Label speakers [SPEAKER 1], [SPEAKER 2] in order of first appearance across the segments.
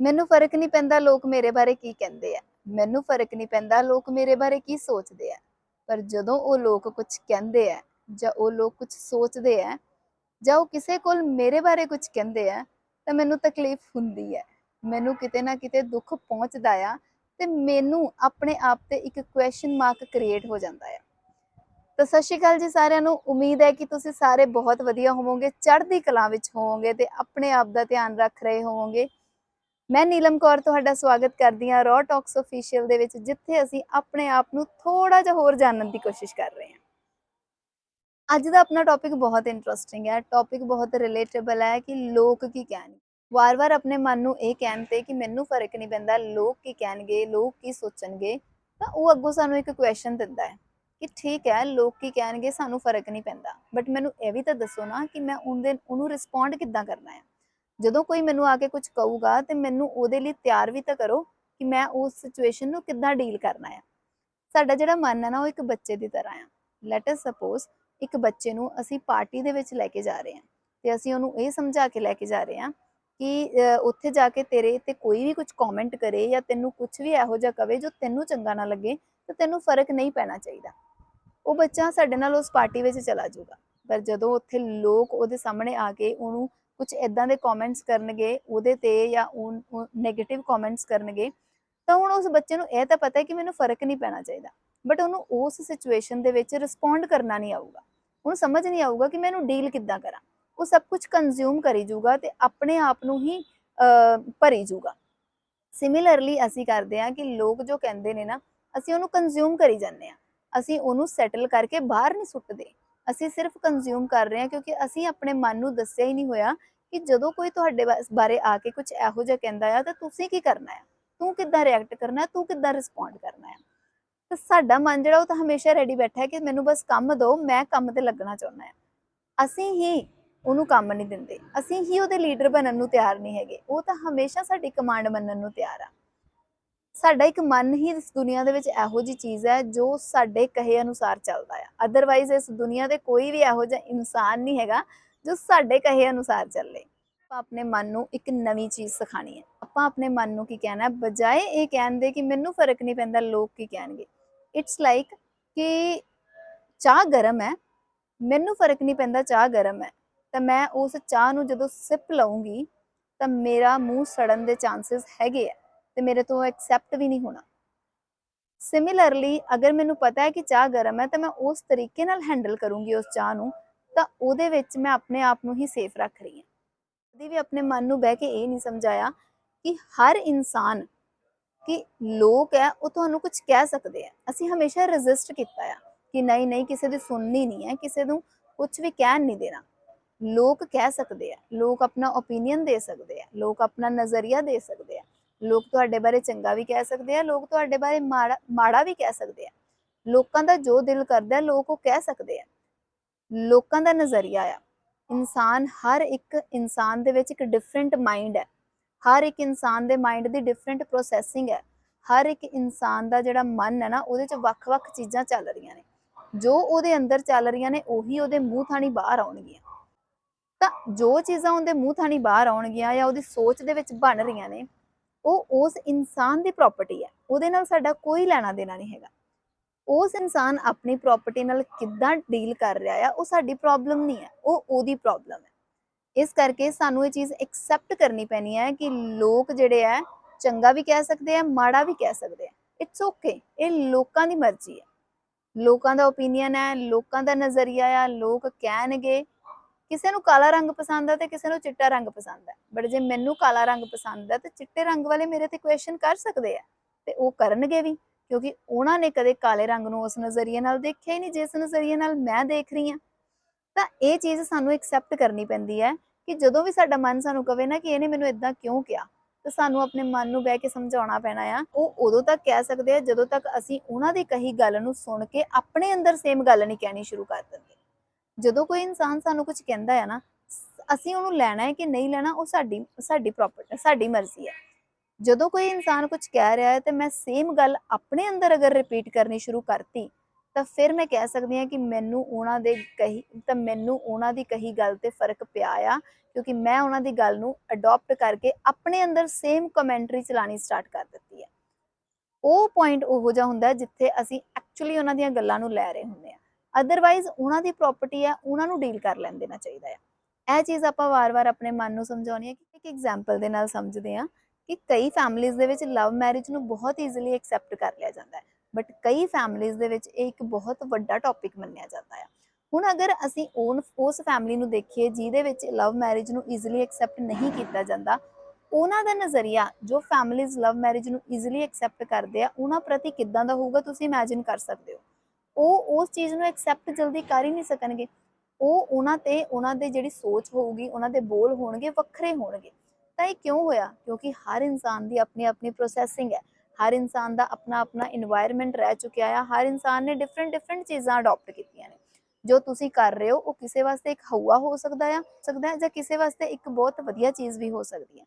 [SPEAKER 1] ਮੈਨੂੰ ਫ਼ਰਕ ਨਹੀਂ ਪੈਂਦਾ ਲੋਕ ਮੇਰੇ ਬਾਰੇ ਕੀ ਕਹਿੰਦੇ ਆ। ਮੈਨੂੰ ਫ਼ਰਕ ਨਹੀਂ ਪੈਂਦਾ ਲੋਕ ਮੇਰੇ ਬਾਰੇ ਕੀ ਸੋਚਦੇ ਆ। ਪਰ ਜਦੋਂ ਉਹ ਲੋਕ ਕੁਝ ਕਹਿੰਦੇ ਆ ਜਾਂ ਉਹ ਲੋਕ ਕੁਝ ਸੋਚਦੇ ਆ ਜਾਂ ਉਹ ਕਿਸੇ ਕੋਲ ਮੇਰੇ ਬਾਰੇ ਕੁਝ ਕਹਿੰਦੇ ਆ ਤਾਂ ਮੈਨੂੰ ਤਕਲੀਫ ਹੁੰਦੀ ਹੈ ਮੈਨੂੰ ਕਿਤੇ ਨਾ ਕਿਤੇ ਦੁੱਖ ਪਹੁੰਚਦਾ ਆ ਤੇ ਮੈਨੂੰ ਆਪਣੇ ਆਪ ਤੇ ਇੱਕ ਕੁਐਸਚਨ ਮਾਰਕ ਕ੍ਰੀਏਟ ਹੋ ਜਾਂਦਾ ਆ। ਤਾਂ ਸਤਿ ਸ਼੍ਰੀ ਅਕਾਲ ਜੀ ਸਾਰਿਆਂ ਨੂੰ, ਉਮੀਦ ਹੈ ਕਿ ਤੁਸੀਂ ਸਾਰੇ ਬਹੁਤ ਵਧੀਆ ਹੋਵੋਗੇ, ਚੜ੍ਹਦੀ ਕਲਾ ਵਿੱਚ ਹੋਵੋਗੇ ਤੇ ਆਪਣੇ ਆਪ ਦਾ ਧਿਆਨ ਰੱਖ ਰਹੇ ਹੋਵੋਗੇ। ਮੈਂ ਨੀਲਮ ਕੌਰ ਤੁਹਾਡਾ ਸਵਾਗਤ ਕਰਦੀ ਹਾਂ ਰॉ ਟਾਕਸ ਅਫੀਸ਼ੀਅਲ ਦੇ ਵਿੱਚ, ਜਿੱਥੇ ਅਸੀਂ ਆਪਣੇ ਆਪ ਨੂੰ ਥੋੜਾ ਜਿਹਾ ਹੋਰ ਜਾਣਨ ਦੀ ਕੋਸ਼ਿਸ਼ ਕਰ ਰਹੇ ਹਾਂ। ਅੱਜ ਦਾ ਆਪਣਾ ਟੌਪਿਕ ਬਹੁਤ ਇੰਟਰਸਟਿੰਗ ਹੈ। ਟੌਪਿਕ ਬਹੁਤ ਰਿਲੇਟੇਬਲ ਹੈ ਕਿ ਲੋਕ ਕੀ ਕਹਿਣਗੇ ਵਾਰ-ਵਾਰ ਆਪਣੇ ਮਨ ਨੂੰ ਇਹ ਕਹਿਣ ਤੇ ਕਿ ਮੈਨੂੰ ਫ਼ਰਕ ਨਹੀਂ ਪੈਂਦਾ, ਲੋਕ ਕੀ ਕਹਿਣਗੇ, ਲੋਕ ਕੀ ਸੋਚਣਗੇ, ਤਾਂ ਉਹ ਅੱਗੋਂ ਸਾਨੂੰ ਇੱਕ ਕੁਐਸਚਨ ਦਿੰਦਾ ਹੈ ਕਿ ਠੀਕ ਹੈ, ਲੋਕ ਕੀ ਕਹਿਣਗੇ, ਸਾਨੂੰ ਫ਼ਰਕ ਨਹੀਂ ਪੈਂਦਾ। ਬਟ ਮੈਨੂੰ ਇਹ ਵੀ ਤਾਂ ਦੱਸੋ ਨਾ ਕਿ ਮੈਂ ਉਹਦੇ, ਉਹਨੂੰ ਰਿਸਪੌਂਡ ਕਿੱਦਾਂ ਕਰਨਾ ਹੈ? ਜਦੋਂ ਕੋਈ ਮੈਨੂੰ ਆ ਕੇ ਕੁਝ ਕਹੂਗਾ ਤੇ ਮੈਨੂੰ ਉਹਦੇ ਲਈ ਤਿਆਰ ਵੀ ਤਾਂ ਕਰੋ ਕਿ ਮੈਂ ਉਸ ਸਿਚੁਏਸ਼ਨ ਨੂੰ ਕਿੱਦਾਂ ਡੀਲ ਕਰਨਾ ਹੈ ਸਾਡਾ ਜਿਹੜਾ ਮਨ ਹੈ ਨਾ, ਉਹ ਇੱਕ ਬੱਚੇ ਦੀ ਤਰ੍ਹਾਂ ਆ। ਲੈਟ ਅਸ ਸਪੋਜ਼ ਇੱਕ ਬੱਚੇ ਨੂੰ ਅਸੀਂ ਪਾਰਟੀ ਦੇ ਵਿੱਚ ਲੈ ਕੇ ਜਾ ਰਹੇ ਹਾਂ ਤੇ ਅਸੀਂ ਉਹਨੂੰ ਇਹ ਸਮਝਾ ਕੇ ਲੈ ਕੇ ਜਾ ਰਹੇ ਹਾਂ ਕਿ ਉੱਥੇ ਜਾ ਕੇ ਤੇਰੇ ਤੇ ਕੋਈ ਵੀ ਕੁਝ ਕਮੈਂਟ ਕਰੇ ਜਾਂ ਤੈਨੂੰ ਕੁਝ ਵੀ ਇਹੋ ਜਿਹਾ ਕਵੇ ਜੋ ਤੈਨੂੰ ਚੰਗਾ ਨਾ ਲੱਗੇ ਤਾਂ ਤੈਨੂੰ ਫ਼ਰਕ ਨਹੀਂ ਪੈਣਾ ਚਾਹੀਦਾ। ਉਹ ਬੱਚਾ ਸਾਡੇ ਨਾਲ ਉਸ ਪਾਰਟੀ ਵਿੱਚ ਚਲਾ ਜਾਊਗਾ। ਪਰ ਜਦੋਂ ਉੱਥੇ ਲੋਕ ਉਹਦੇ ਸਾਹਮਣੇ ਆ ਕੇ ਉਹਨੂੰ ਕੁਝ ਇਦਾਂ ਦੇ ਕਮੈਂਟਸ ਕਰਨਗੇ ਉਹਦੇ ਤੇ ਜਾਂ ਉਹ 네ਗੇਟਿਵ ਕਮੈਂਟਸ ਕਰਨਗੇ, ਤਾਂ ਹੁਣ ਉਸ ਬੱਚੇ ਨੂੰ ਇਹ ਤਾਂ ਪਤਾ ਹੈ ਕਿ ਮੈਨੂੰ ਫ਼ਰਕ ਨਹੀਂ ਪੈਣਾ ਚਾਹੀਦਾ। ਬਟ ਉਹਨੂੰ ਉਸ ਸਿਚੁਏਸ਼ਨ ਦੇ ਵਿੱਚ ਰਿਸਪੌਂਡ ਕਰਨਾ ਨਹੀਂ ਆਊਗਾ। ਉਹਨੂੰ ਸਮਝ ਨਹੀਂ ਆਊਗਾ ਕਿ ਮੈਂ ਇਹਨੂੰ ਡੀਲ ਕਿੱਦਾਂ ਕਰਾਂ। ਉਹ ਸਭ ਕੁਝ ਕੰਜ਼ਿਊਮ ਕਰੀ ਜੂਗਾ ਤੇ ਆਪਣੇ ਆਪ ਨੂੰ ਹੀ ਭਰੀ ਜੂਗਾ ਸਿਮਿਲਰਲੀ ਅਸੀਂ ਕਰਦੇ ਹਾਂ ਕਿ ਲੋਕ ਜੋ ਕਹਿੰਦੇ ਨੇ ਨਾ, ਅਸੀਂ ਉਹਨੂੰ ਕੰਜ਼ਿਊਮ ਕਰੀ ਜਾਂਦੇ ਹਾਂ। ਅਸੀਂ ਉਹਨੂੰ ਸੈਟਲ ਕਰਕੇ ਬਾਹਰ ਨਹੀਂ ਸੁੱਟਦੇ। ਅਸੀਂ ਸਿਰਫ ਕੰਜ਼ਿਊਮ ਕਰ ਰਹੇ ਹਾਂ ਕਿਉਂਕਿ ਅਸੀਂ ਆਪਣੇ ਮਨ ਨੂੰ ਦੱਸਿਆ ਹੀ ਨਹੀਂ ਹੋਇਆ ਕਿ ਜਦੋਂ ਕੋਈ ਤੁਹਾਡੇ ਬਾਰੇ ਆ ਕੇ ਕੁਝ ਇਹੋ ਜਿਹਾ ਕਹਿੰਦਾ ਆ, ਤਾਂ ਤੁਸੀਂ ਕੀ ਕਰਨਾ ਹੈ ਤੂੰ ਕਿੱਦਾਂ ਰਿਐਕਟ ਕਰਨਾ? ਹੈ ਤੂੰ ਕਿੱਦਾਂ ਰਿਸਪੌਂਡ ਕਰਨਾ ਹੈ ਤਾਂ ਸਾਡਾ ਮਨ ਜਿਹੜਾ ਉਹ ਤਾਂ ਹਮੇਸ਼ਾ ਰੈਡੀ ਬੈਠਾ ਹੈ ਕਿ ਮੈਨੂੰ ਬਸ ਕੰਮ ਦਿਓ, ਮੈਂ ਕੰਮ ਤੇ ਲੱਗਣਾ ਚਾਹੁੰਦਾ ਹਾਂ ਅਸੀਂ ਹੀ ਉਹਨੂੰ ਕੰਮ ਨਹੀਂ ਦਿੰਦੇ, ਅਸੀਂ ਹੀ ਉਹਦੇ ਲੀਡਰ ਬਣਨ ਨੂੰ ਤਿਆਰ ਨਹੀਂ ਹੈਗੇ, ਉਹ ਤਾਂ ਹਮੇਸ਼ਾ ਸਾਡੀ ਕਮਾਂਡ ਮੰਨਣ ਨੂੰ ਤਿਆਰ ਆ। ਸਾਡਾ ਇੱਕ ਮਨ ਹੀ ਇਸ ਦੁਨੀਆ ਦੇ ਵਿੱਚ ਇਹੋ ਜੀ ਚੀਜ਼ ਹੈ ਜੋ ਸਾਡੇ ਕਹੇ ਅਨੁਸਾਰ ਚੱਲਦਾ ਆ। ਅਦਰਵਾਈਜ਼ ਇਸ ਦੁਨੀਆ ਦੇ ਕੋਈ ਵੀ ਇਹੋ ਜਿਹਾ ਇਨਸਾਨ ਨਹੀਂ ਹੈਗਾ ਜੋ ਸਾਡੇ ਕਹੇ ਅਨੁਸਾਰ ਚੱਲੇ। ਆਪਾਂ ਆਪਣੇ ਮਨ ਨੂੰ ਇੱਕ ਨਵੀਂ ਚੀਜ਼ ਸਿਖਾਣੀ ਹੈ। ਆਪਾਂ ਆਪਣੇ ਮਨ ਨੂੰ ਕੀ ਕਹਿਣਾ ਹੈ? ਬਜਾਏ ਇਹ ਕਹਿਣ ਦੇ ਕਿ ਮੈਨੂੰ ਫ਼ਰਕ ਨਹੀਂ ਪੈਂਦਾ, ਲੋਕ ਕੀ ਕਹਿਣਗੇ? ਇਟਸ ਲਾਈਕ ਕਿ ਚਾਹ ਗਰਮ ਹੈ, ਮੈਨੂੰ ਫ਼ਰਕ ਨਹੀਂ ਪੈਂਦਾ, ਚਾਹ ਗਰਮ ਹੈ। ਤਾਂ ਮੈਂ ਉਸ ਚਾਹ ਨੂੰ ਜਦੋਂ ਸਿਪ ਲਵਾਂਗੀ ਤਾਂ ਮੇਰਾ ਮੂੰਹ ਸੜਨ ਦੇ ਚਾਂਸਸ ਹੈਗੇ ਆ। ਤੇ ਮੇਰੇ ਤੋਂ ਐਕਸੈਪਟ ਵੀ ਨਹੀਂ ਹੋਣਾ। ਸਿਮਿਲਰਲੀ ਅਗਰ ਮੈਨੂੰ ਪਤਾ ਹੈ ਕਿ ਚਾਹ ਗਰਮ ਹੈ, ਤਾਂ ਮੈਂ ਉਸ ਤਰੀਕੇ ਨਾਲ ਹੈਂਡਲ ਕਰੂੰਗੀ ਉਸ ਚਾਹ ਨੂੰ, ਤਾਂ ਉਹਦੇ ਵਿੱਚ ਮੈਂ ਆਪਣੇ ਆਪ ਨੂੰ ਹੀ ਸੇਫ ਰੱਖ ਰਹੀ ਹਾਂ। ਕਦੀ ਵੀ ਆਪਣੇ ਮਨ ਨੂੰ ਬਹਿ ਕੇ ਇਹ ਨਹੀਂ ਸਮਝਾਇਆ ਕਿ ਹਰ ਇਨਸਾਨ, ਕਿ ਲੋਕ ਹੈ, ਉਹ ਤੁਹਾਨੂੰ ਕੁਝ ਕਹਿ ਸਕਦੇ ਆ ਅਸੀਂ ਹਮੇਸ਼ਾ ਰੈਜ਼ਿਸਟ ਕੀਤਾ ਆ ਕਿ ਨਹੀਂ ਨਹੀਂ, ਕਿਸੇ ਦੀ ਸੁਣਨੀ ਨਹੀਂ ਹੈ, ਕਿਸੇ ਨੂੰ ਕੁਝ ਵੀ ਕਹਿਣ ਨਹੀਂ ਦੇਣਾ। ਲੋਕ ਕਹਿ ਸਕਦੇ ਆ ਲੋਕ ਆਪਣਾ ਓਪੀਨੀਅਨ ਦੇ ਸਕਦੇ ਆ ਲੋਕ ਆਪਣਾ ਨਜ਼ਰੀਆ ਦੇ ਸਕਦੇ ਆ ਲੋਕ ਤੁਹਾਡੇ ਬਾਰੇ ਚੰਗਾ ਵੀ ਕਹਿ ਸਕਦੇ ਆ, ਲੋਕ ਤੁਹਾਡੇ ਬਾਰੇ ਮਾੜਾ ਮਾੜਾ ਵੀ ਕਹਿ ਸਕਦੇ ਆ। ਲੋਕਾਂ ਦਾ ਜੋ ਦਿਲ ਕਰਦਾ ਲੋਕ ਉਹ ਕਹਿ ਸਕਦੇ ਆ। ਲੋਕਾਂ ਦਾ ਨਜ਼ਰੀਆ ਆ। ਇਨਸਾਨ ਹਰ ਇੱਕ ਇਨਸਾਨ ਦੇ ਵਿੱਚ ਇੱਕ ਡਿਫਰੈਂਟ ਮਾਈਂਡ ਹੈ। ਹਰ ਇੱਕ ਇਨਸਾਨ ਦੇ ਮਾਈਂਡ ਦੀ ਡਿਫਰੈਂਟ ਪ੍ਰੋਸੈਸਿੰਗ ਹੈ। ਹਰ ਇੱਕ ਇਨਸਾਨ ਦਾ ਜਿਹੜਾ ਮਨ ਹੈ ਨਾ, ਉਹਦੇ 'ਚ ਵੱਖ-ਵੱਖ ਚੀਜ਼ਾਂ ਚੱਲ ਰਹੀਆਂ ਨੇ। ਜੋ ਉਹਦੇ ਅੰਦਰ ਚੱਲ ਰਹੀਆਂ ਨੇ, ਉਹੀ ਉਹਦੇ ਮੂੰਹ ਥਾਣੀ ਬਾਹਰ ਆਉਣਗੀਆਂ। ਤਾਂ ਜੋ ਚੀਜ਼ਾਂ ਉਹਦੇ ਮੂੰਹ ਥਾਣੀ ਬਾਹਰ ਆਉਣਗੀਆਂ ਜਾਂ ਉਹਦੀ ਸੋਚ ਦੇ ਵਿੱਚ ਬਣ ਰਹੀਆਂ ਨੇ ਉਹ ਉਸ ਇਨਸਾਨ ਦੀ ਪ੍ਰਾਪਰਟੀ ਹੈ। ਉਹਦੇ ਨਾਲ ਸਾਡਾ ਕੋਈ ਲੈਣਾ ਦੇਣਾ ਨਹੀਂ ਹੈਗਾ। ਉਸ ਇਨਸਾਨ ਆਪਣੀ ਪ੍ਰਾਪਰਟੀ ਨਾਲ ਕਿੱਦਾਂ ਡੀਲ ਕਰ ਰਿਹਾ ਆ, ਉਹ ਸਾਡੀ ਪ੍ਰੋਬਲਮ ਨਹੀਂ ਹੈ। ਉਹ ਉਹਦੀ ਪ੍ਰੋਬਲਮ ਹੈ। ਇਸ ਕਰਕੇ ਸਾਨੂੰ ਇਹ ਚੀਜ਼ ਐਕਸੈਪਟ ਕਰਨੀ ਪੈਣੀ ਹੈ ਕਿ ਲੋਕ ਜਿਹੜੇ ਆ ਚੰਗਾ ਵੀ ਕਹਿ ਸਕਦੇ ਆ ਮਾੜਾ ਵੀ ਕਹਿ ਸਕਦੇ ਆ ਇਟਸ ਓਕੇ ਇਹ ਲੋਕਾਂ ਦੀ ਮਰਜ਼ੀ ਹੈ। ਲੋਕਾਂ ਦਾ ਓਪੀਨੀਅਨ ਹੈ, ਲੋਕਾਂ ਦਾ ਨਜ਼ਰੀਆ ਆ, ਲੋਕ ਕਹਿਣਗੇ ਕਿਸੇ ਨੂੰ ਕਾਲਾ ਰੰਗ ਪਸੰਦ ਹੈ ਤੇ ਕਿਸੇ ਨੂੰ ਚਿੱਟਾ ਰੰਗ ਪਸੰਦ ਹੈ ਬਟ ਜੇ ਮੈਨੂੰ ਕਾਲਾ ਰੰਗ ਪਸੰਦ ਹੈ ਤੇ ਚਿੱਟੇ ਰੰਗ ਵਾਲੇ ਮੇਰੇ ਤੇ ਕੁਐਸਚਨ ਕਰ ਸਕਦੇ ਆ। ਤੇ ਉਹ ਕਰਨਗੇ ਵੀ, ਕਿਉਂਕਿ ਉਹਨਾਂ ਨੇ ਕਦੇ ਕਾਲੇ ਰੰਗ ਨੂੰ ਉਸ ਨਜ਼ਰੀਏ ਨਾਲ ਦੇਖਿਆ ਹੀ ਨਹੀਂ, ਜਿਸ ਨਜ਼ਰੀਏ ਨਾਲ ਮੈਂ ਦੇਖ ਰਹੀ ਹਾਂ। ਤਾਂ ਇਹ ਚੀਜ਼ ਸਾਨੂੰ ਐਕਸੈਪਟ ਕਰਨੀ ਪੈਂਦੀ ਹੈ ਕਿ ਜਦੋਂ ਵੀ ਸਾਡਾ ਮਨ ਸਾਨੂੰ ਕਵੇ ਨਾ ਕਿ ਇਹਨੇ ਮੈਨੂੰ ਇਦਾਂ ਕਿਉਂ ਕਿਹਾ, ਤਾਂ ਸਾਨੂੰ ਆਪਣੇ ਮਨ ਨੂੰ ਬਹਿ ਕੇ ਸਮਝਾਉਣਾ ਪੈਣਾ ਆ। ਉਹ ਉਦੋਂ ਤੱਕ ਕਹਿ ਸਕਦੇ ਆ ਜਦੋਂ ਤੱਕ ਅਸੀਂ ਉਹਨਾਂ ਦੀ ਕਹੀ ਗੱਲ ਨੂੰ ਸੁਣ ਕੇ ਆਪਣੇ ਅੰਦਰ ਸੇਮ ਗੱਲ ਨਹੀਂ ਕਹਿਣੀ ਸ਼ੁਰੂ ਕਰ ਦਿੰਦੇ। ਜਦੋਂ ਕੋਈ ਇਨਸਾਨ ਸਾਨੂੰ ਕੁਝ ਕਹਿੰਦਾ ਹੈ ਨਾ, ਅਸੀਂ ਉਹਨੂੰ ਲੈਣਾ ਹੈ ਕਿ ਨਹੀਂ ਲੈਣਾ, ਉਹ ਸਾਡੀ ਸਾਡੀ ਪ੍ਰੋਪਰਟੀ ਸਾਡੀ ਮਰਜ਼ੀ ਹੈ। ਜਦੋਂ ਕੋਈ ਇਨਸਾਨ ਕੁਝ ਕਹਿ ਰਿਹਾ ਹੈ ਤੇ ਮੈਂ ਸੇਮ ਗੱਲ ਆਪਣੇ ਅੰਦਰ ਅਗਰ ਰਿਪੀਟ ਕਰਨੀ ਸ਼ੁਰੂ ਕਰਤੀ, ਤਾਂ ਫਿਰ ਮੈਂ ਕਹਿ ਸਕਦੀ ਹਾਂ ਕਿ ਮੈਨੂੰ ਉਹਨਾਂ ਦੇ ਕਹੀ, ਤਾਂ ਮੈਨੂੰ ਉਹਨਾਂ ਦੀ ਕਹੀ ਗੱਲ ਤੇ ਫ਼ਰਕ ਪਿਆ ਆ, ਕਿਉਂਕਿ ਮੈਂ ਉਹਨਾਂ ਦੀ ਗੱਲ ਨੂੰ ਅਡਾਪਟ ਕਰਕੇ ਆਪਣੇ ਅੰਦਰ ਸੇਮ ਕਮੈਂਟਰੀ ਚਲਾਣੀ ਸਟਾਰਟ ਕਰ ਦਿੱਤੀ ਹੈ। ਉਹ ਪੁਆਇੰਟ ਉਹੋ ਜਿਹਾ ਹੁੰਦਾ ਜਿੱਥੇ ਅਸੀਂ ਐਕਚੁਅਲੀ ਉਹਨਾਂ ਦੀਆਂ ਗੱਲਾਂ ਨੂੰ ਲੈ ਰਹੇ ਹੁੰਦੇ ਆ ਅਦਰਵਾਈਜ਼ ਉਹਨਾਂ ਦੀ ਪ੍ਰਾਪਰਟੀ ਹੈ, ਉਹਨਾਂ ਨੂੰ ਡੀਲ ਕਰ ਲੈਣ ਦੇਣਾ ਚਾਹੀਦਾ ਹੈ। ਇਹ ਚੀਜ਼ ਆਪਾਂ ਵਾਰ-ਵਾਰ ਆਪਣੇ ਮਨ ਨੂੰ ਸਮਝਾਉਣੀ ਹੈ ਕਿ ਇੱਕ ਐਗਜ਼ਾਮਪਲ ਦੇ ਨਾਲ ਸਮਝਦੇ ਹਾਂ ਕਿ ਕਈ ਫੈਮਿਲੀਜ਼ ਦੇ ਵਿੱਚ ਲਵ ਮੈਰਿਜ ਨੂੰ ਬਹੁਤ ਈਜ਼ੀਲੀ ਐਕਸੈਪਟ ਕਰ ਲਿਆ ਜਾਂਦਾ ਹੈ। ਬਟ ਕਈ ਫੈਮਿਲੀਜ਼ ਦੇ ਵਿੱਚ ਇਹ ਇੱਕ ਬਹੁਤ ਵੱਡਾ ਟੌਪਿਕ ਮੰਨਿਆ ਜਾਂਦਾ ਹੈ। ਹੁਣ ਅਗਰ ਅਸੀਂ ਉਹਨ ਉਸ ਫੈਮਲੀ ਨੂੰ ਦੇਖੀਏ ਜਿਹਦੇ ਵਿੱਚ ਲਵ ਮੈਰਿਜ ਨੂੰ ਈਜ਼ੀਲੀ ਐਕਸੈਪਟ ਨਹੀਂ ਕੀਤਾ ਜਾਂਦਾ, ਉਹਨਾਂ ਦਾ ਨਜ਼ਰੀਆ ਜੋ ਫੈਮਲੀਜ਼ ਲਵ ਮੈਰਿਜ ਨੂੰ ਈਜ਼ੀਲੀ ਐਕਸੈਪਟ ਕਰਦੇ ਆ, ਉਹਨਾਂ ਪ੍ਰਤੀ ਕਿੱਦਾਂ ਦਾ ਹੋਊਗਾ ਤੁਸੀਂ ਇਮੇਜਿਨ ਕਰ ਸਕਦੇ ਹੋ। ਉਹ ਉਸ ਚੀਜ਼ ਨੂੰ ਐਕਸੈਪਟ ਜਲਦੀ ਕਰ ਹੀ ਨਹੀਂ ਸਕਣਗੇ। ਉਹ ਉਹਨਾਂ ਤੇ, ਉਹਨਾਂ ਦੇ ਜਿਹੜੀ ਸੋਚ ਹੋਊਗੀ, ਉਹਨਾਂ ਦੇ ਬੋਲ ਹੋਣਗੇ, ਵੱਖਰੇ ਹੋਣਗੇ। ਤਾਂ ਇਹ ਕਿਉਂ ਹੋਇਆ? ਕਿਉਂਕਿ ਹਰ ਇਨਸਾਨ ਦੀ ਆਪਣੀ ਆਪਣੀ ਪ੍ਰੋਸੈਸਿੰਗ ਹੈ। ਹਰ ਇਨਸਾਨ ਦਾ ਆਪਣਾ ਆਪਣਾ এনवायरमेंट ਰਹਿ ਚੁੱਕਿਆ ਆ। ਹਰ ਇਨਸਾਨ ਨੇ ਡਿਫਰੈਂਟ ਡਿਫਰੈਂਟ ਚੀਜ਼ਾਂ ਅਡਾਪਟ ਕੀਤੀਆਂ ਨੇ। ਜੋ ਤੁਸੀਂ ਕਰ ਰਹੇ ਹੋ, ਉਹ ਕਿਸੇ ਵਾਸਤੇ ਇੱਕ ਹਊਆ ਹੋ ਸਕਦਾ ਆ, ਸਕਦਾ ਹੈ ਜਾਂ ਕਿਸੇ ਵਾਸਤੇ ਇੱਕ ਬਹੁਤ ਵਧੀਆ ਚੀਜ਼ ਵੀ ਹੋ ਸਕਦੀ ਹੈ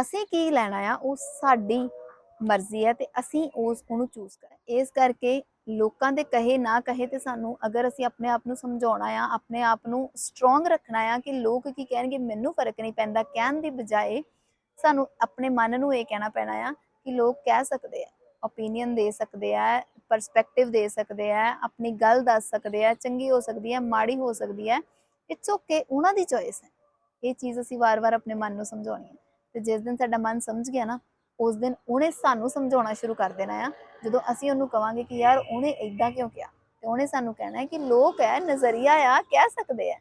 [SPEAKER 1] ਅਸੀਂ ਕੀ ਲੈਣਾ ਆ? ਉਹ ਸਾਡੀ ਮਰਜ਼ੀ ਹੈ ਤੇ ਅਸੀਂ ਉਸ, ਉਹਨੂੰ ਚੂਜ਼ ਕਰਾਂ ਇਸ ਕਰਕੇ ਲੋਕਾਂ ਦੇ ਕਹੇ ਨਾ ਕਹੇ ਤੇ ਸਾਨੂੰ ਅਗਰ ਅਸੀਂ ਆਪਣੇ ਆਪ ਨੂੰ ਸਮਝਾਉਣਾ ਆ, ਆਪਣੇ ਆਪ ਨੂੰ ਸਟਰੋਂਗ ਰੱਖਣਾ ਆ ਕਿ ਲੋਕ ਕੀ ਕਹਿਣਗੇ, ਮੈਨੂੰ ਫ਼ਰਕ ਨਹੀਂ ਪੈਂਦਾ। ਕਹਿਣ ਦੀ ਬਜਾਏ ਸਾਨੂੰ ਆਪਣੇ ਮਨ ਨੂੰ ਇਹ ਕਹਿਣਾ ਪੈਣਾ ਆ ਕਿ ਲੋਕ ਕਹਿ ਸਕਦੇ ਆ ਓਪੀਨੀਅਨ ਦੇ ਸਕਦੇ ਆ ਪਰਸਪੈਕਟਿਵ ਦੇ ਸਕਦੇ ਆ, ਆਪਣੀ ਗੱਲ ਦੱਸ ਸਕਦੇ ਆ, ਚੰਗੀ ਹੋ ਸਕਦੀ ਹੈ ਮਾੜੀ ਹੋ ਸਕਦੀ ਹੈ ਇਟਸ ਓਕੇ ਉਹਨਾਂ ਦੀ ਚੋਇਸ ਹੈ। ਇਹ ਚੀਜ਼ ਅਸੀਂ ਵਾਰ-ਵਾਰ ਆਪਣੇ ਮਨ ਨੂੰ ਸਮਝਾਉਣੀ ਹੈ ਤੇ ਜਿਸ ਦਿਨ ਸਾਡਾ ਮਨ ਸਮਝ ਗਿਆ ਨਾ ਉਸ ਦਿਨ ਉਹਨੇ ਸਾਨੂੰ ਸਮਝਾਉਣਾ ਸ਼ੁਰੂ ਕਰ ਦੇਣਾ ਆ। ਜਦੋਂ ਅਸੀਂ ਉਹਨੂੰ ਕਵਾਂਗੇ ਕਿ ਯਾਰ ਉਹਨੇ ਇਦਾਂ ਕਿਉਂ ਕਿਹਾ? ਤੇ ਉਹਨੇ ਸਾਨੂੰ ਕਹਿਣਾ ਹੈ ਕਿ ਲੋਕ ਹੈ, ਨਜ਼ਰੀਆ ਆ, ਕਹਿ ਸਕਦੇ ਆ।